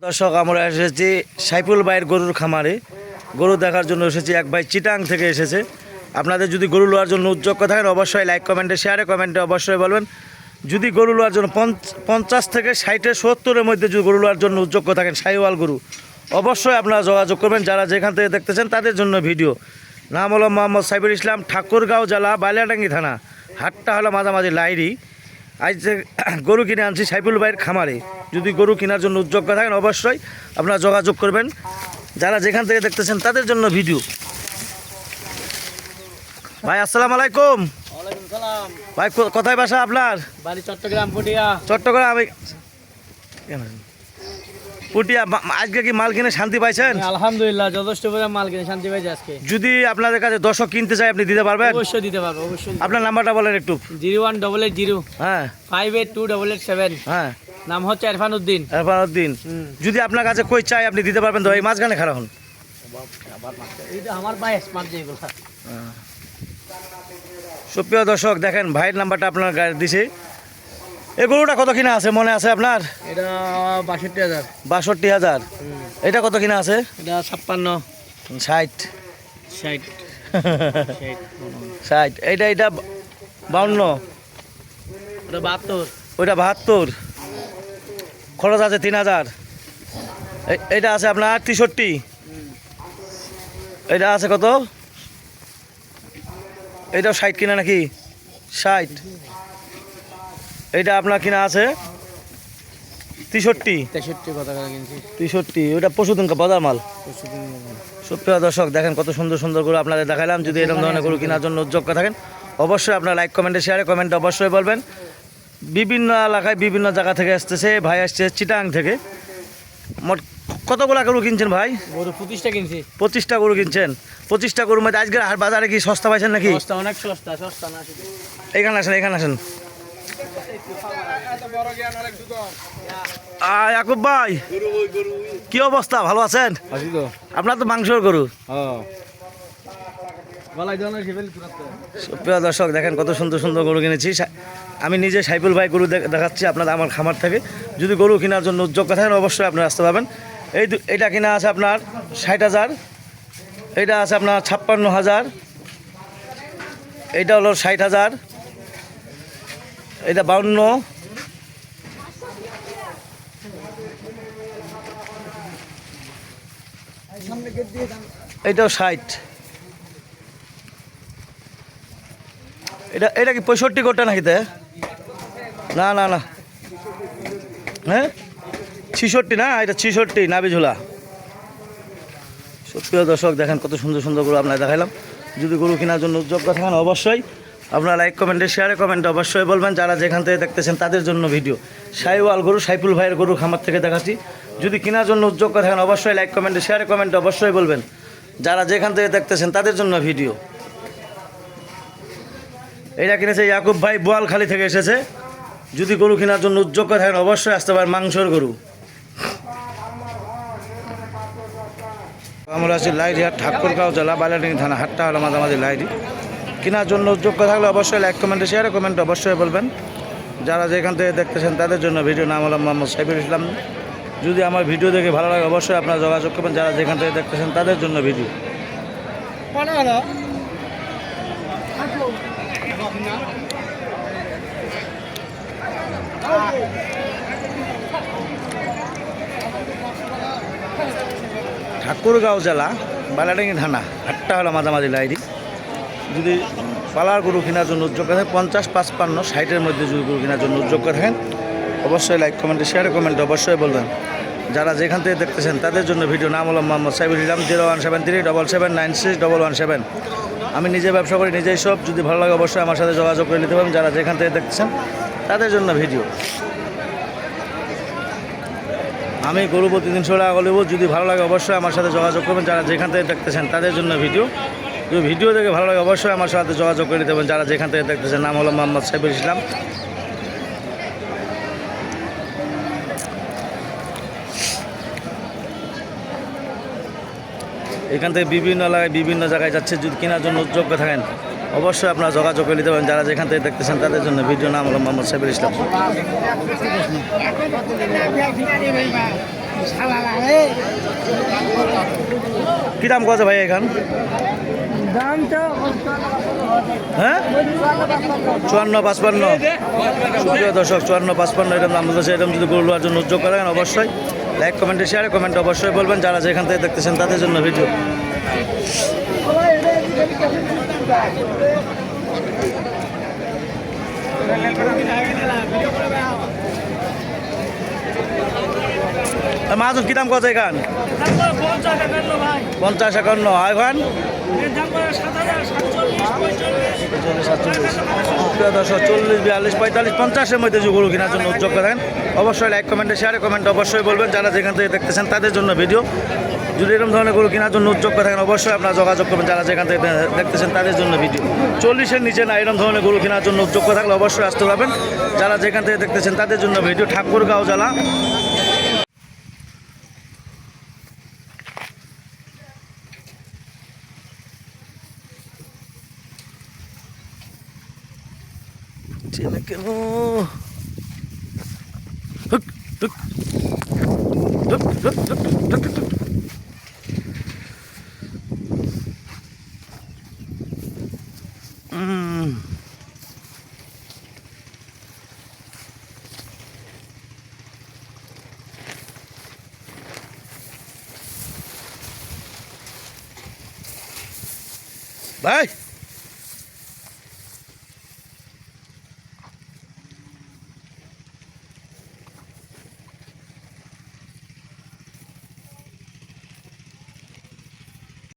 দর্শক, আমরা এসেছি সাইফুল ভাইয়ের গরুর খামারে। গরু দেখার জন্য এসেছি, এক ভাই চিটাং থেকে এসেছে। আপনাদের যদি গরু লোয়ার জন্য উদ্যোগ থাকেন, অবশ্যই লাইক, কমেন্টে শেয়ারে কমেন্টে অবশ্যই বলবেন। যদি গরু লোয়ার জন্য পঞ্চ- পঞ্চাশ থেকে ষাটে, সত্তরের মধ্যে যদি গরু লোয়ার জন্য উদ্যোগ থাকেন সাইওয়াল গরু, অবশ্যই আপনারা যোগাযোগ করবেন। যারা যেখান থেকে দেখতেছেন, তাদের জন্য ভিডিও। নাম হলো মোহাম্মদ সাইফুল ইসলাম, ঠাকুরগাঁও জেলা বাইলাটাঙ্গি থানা হাটটা হলো মাঝামাঝি লাইরি। আজ যে গরু কিনে আনছি সাইফুল ভাইয়ের খামারে। যদি গরু কেনার জন্য উদ্যোগ থাকেন অবশ্যই আপনারা যোগাযোগ করবেন। যারা যেখান থেকে দেখতেছেন তাদের জন্য ভিডিও। ভাই আসসালাম আলাইকুম। সালাম। ভাই কোথায় বাসা আপনার? চট্টগ্রাম চট্টগ্রাম? পুটিয়া আজকে কি মাল কিনে শান্তি পাইছেন? আলহামদুলিল্লাহ যথেষ্ট পরিমাণ মাল কিনে শান্তি পেয়েছে আজকে। যদি আপনাদের কাছে দর্শক কিনতে চাই আপনি দিতে পারবেন? অবশ্যই দিতে পারব অবশ্যই আপনার নাম্বারটা বলেন একটু। Zero one double eight zero হ্যাঁ। Five eight two double eight seven. হ্যাঁ। নাম হচ্ছে ইরফান উদ্দিন। এরপর দিন হুম। যদি আপনার কাছে কই চাই আপনি দিতে পারবেন তো এই মাঝখানে খারাপ হন। আমার ভাই স্মার্ট যেগুলো সুপ্রিয় দর্শক দেখেন ভাইয়ের নাম্বারটা আপনার দিছে। এই গরুটা কত কিনা আছে? মনে আছে আপনার? এটা বাষট্টি হাজার। বাষট্টি হাজার। এটা কত কিনা আছে? এটা ছাপ্পান্ন। ষাট। ষাট। ষাট। এইটা এইটা বাউন্ন। ওটা বাহাত্তর। ওইটা বাহাত্তর। খরচ আছে তিন হাজার। এই- এইটা আছে আপনার তেষট্টি। এটা আছে কত? এইটাও ষাট কিনা নাকি? ষাট। এইটা আপনার কিনা আছে? তেষট্টি। তেষট্টি কথা কিনছি তেষট্টি ওইটা পশুদিন বাজার মাল। সুপ্রিয় দর্শক দেখেন কত সুন্দর সুন্দর গরু আপনাদের দেখালাম যদি এরকম ধরনের গরু কেনার জন্য উদ্যোগ থাকেন অবশ্যই আপনার লাইক কমেন্টে শেয়ারে কমেন্টে অবশ্যই বলবেন। বিভিন্ন এলাকায় বিভিন্ন জায়গা থেকে আসতেছে ভাই আসছে চিটাং থেকে। মোট কতগুলা গরু কিনছেন ভাই? গরু পঁচিশটা কিনছি। পঁচিশটা গরু কিনছেন। পঁচিশটা গরুর মধ্যে আজকের হাট বাজারে কি সস্তা পাইছেন নাকি? অনেক সস্তা সস্তা না এখানে আসেন এখানে আসেন। ইয়াকুব ভাই কি অবস্থা? ভালো আছেন? আপনার তো মাংসর গরু। হ্যাঁ। প্রিয় দর্শক দেখেন কত সুন্দর সুন্দর গরু কিনেছি। আমি নিজে সাইফুল ভাই গরু দেখাচ্ছি আপনার আমার খামার থেকে। যদি গরু কেনার জন্য উদ্যোগ থাকেন অবশ্যই আপনারা আসতে পারবেন। এই এটা কিনা আছে আপনার ষাট হাজার। এটা আছে আপনার ছাপ্পান্ন হাজার। এটা হলো ষাট হাজার। এটা বাউন্ন। এটাও ষাট। এটা এটা কি পঁয়ষট্টি কোটা নাকি না না না। হ্যাঁ? ছিষট্টি না? এটা ছিষট্টি নাবি ঝোলা সুপ্রিয় দর্শক, দেখেন কত সুন্দর সুন্দর গরু আপনার দেখালাম যদি গরু কেনার জন্য উদ্যোগ থাকেন, অবশ্যই আপনারা লাইক কমেন্টে শেয়ারে কমেন্টে অবশ্যই বলবেন। যারা যেখান থেকে দেখতেছেন তাদের জন্য ভিডিও সাইওয়াল গরু, সাইফুল ভাইয়ের গরু খামার থেকে দেখাচ্ছি। যদি কেনার জন্য উদ্যোগ করে থাকেন, অবশ্যই লাইক কমেন্টে শেয়ারে কমেন্টে অবশ্যই বলবেন। যারা যেখান থেকে দেখতেছেন তাদের জন্য ভিডিও এটা কিনেছে ইয়াকুব ভাই, বোয়ালখালী থেকে এসেছে। যদি গরু কেনার জন্য উদ্যোগ করে থাকেন, অবশ্যই আসতে পারেন মাংসর গরু। আমরা আছি লাইরি হাট ঠাকুরগাঁও জেলা, বালাডিং থানা হাটটা হলো মাঝামাঝি লাইরি কেনার জন্য যোগ্য থাকলে অবশ্যই লাইক কমেন্টে শেয়ারে কমেন্ট অবশ্যই বলবেন। যারা যেখান থেকে দেখতেছেন, তাদের জন্য ভিডিও নাম হলো মোহাম্মদ সাইফুল ইসলাম। যদি আমার ভিডিও দেখে ভালো লাগে, অবশ্যই আপনারা যোগাযোগ করবেন। যারা যেখান থেকে দেখতেছেন, তাদের জন্য ভিডিও ঠাকুরগাঁও জেলা, বালাডাঙ্গি থানা, হাটটা হলো মাঝামাঝি লাইরি যদি পালার গরু কেনার জন্য উদ্যোগ থাকে পঞ্চাশ, পাঁচপান্ন, ষাটের মধ্যে যদি গরু কেনার জন্য উদ্যোগ থাকেন অবশ্যই লাইক কমেন্টে শেয়ার কমেন্ট অবশ্যই বলবেন। যারা যেখান থেকে দেখতেছেন, তাদের জন্য ভিডিও নাম হলো Mohammad Saibul Islam zero one seven three double seven nine six double one seven আমি নিজে ব্যবসা করি, নিজেই সব। যদি ভালো লাগে, অবশ্যই আমার সাথে যোগাযোগ করে নিতে পারেন যারা যেখান থেকে দেখতেছেন, তাদের জন্য ভিডিও আমি গরু প্রতিদিন টাকা নেব। যদি ভালো লাগে, অবশ্যই আমার সাথে যোগাযোগ করবেন। যারা যেখান থেকে দেখতেছেন, তাদের জন্য ভিডিও যদি ভিডিও দেখে ভালো লাগে, অবশ্যই আমার সাথে যোগাযোগ করে পারেন। যারা যেখান থেকে দেখতেছেন, নাম হলো মোহাম্মদ সাইফুল ইসলাম। এখান থেকে বিভিন্ন এলাকায়, বিভিন্ন জায়গায় যাচ্ছে, যদি কেনার জন্য উদ্যোগ থাকেন, অবশ্যই আপনারা যোগাযোগ করে পারেন। যারা যেখান থেকে দেখতেছেন, তাদের জন্য ভিডিও নাম হলো মোহাম্মদ সাইফুল ইসলাম। কি দাম কত ভাই এখান? হ্যাঁ? চুয়ান্ন, পাঁচপান্ন। সুপ্রিয় দর্শক, চুয়ান্ন, পাঁচপান্ন, এরকম দাম বলতেছে এরকম যদি গরু নেওয়ার জন্য উদ্যোগ করেন অবশ্যই লাইক কমেন্টে শেয়ারে কমেন্ট অবশ্যই বলবেন। যারা যেখান থেকে দেখতেছেন, তাদের জন্য ভিডিও মাহাজন কি দাম কত এখান? পঞ্চাশ একান্ন, আর এখান? চল্লিশ, বিয়াল্লিশ, পঁয়তাল্লিশ, পঞ্চাশের মধ্যে যে কেনার জন্য উদ্যোগ করেন অবশ্যই লাইক কমেন্টে শেয়ারে কমেন্ট অবশ্যই বলবেন। যারা যেখান থেকে দেখতেছেন, তাদের জন্য ভিডিও যদি এরকম ধরনের গরু কেনার জন্য উদ্যোগ করে থাকেন, অবশ্যই আপনারা যোগাযোগ করবেন। যারা যেখান থেকে দেখতেছেন, তাদের জন্য ভিডিও চল্লিশের নিচে না এরকম ধরনের গরু কেনার জন্য উদ্যোগ করে থাকলে অবশ্যই আসতে পারবেন। যারা যেখান থেকে দেখতেছেন, তাদের জন্য ভিডিও ঠাকুরগাঁও জেলা চেনে কেন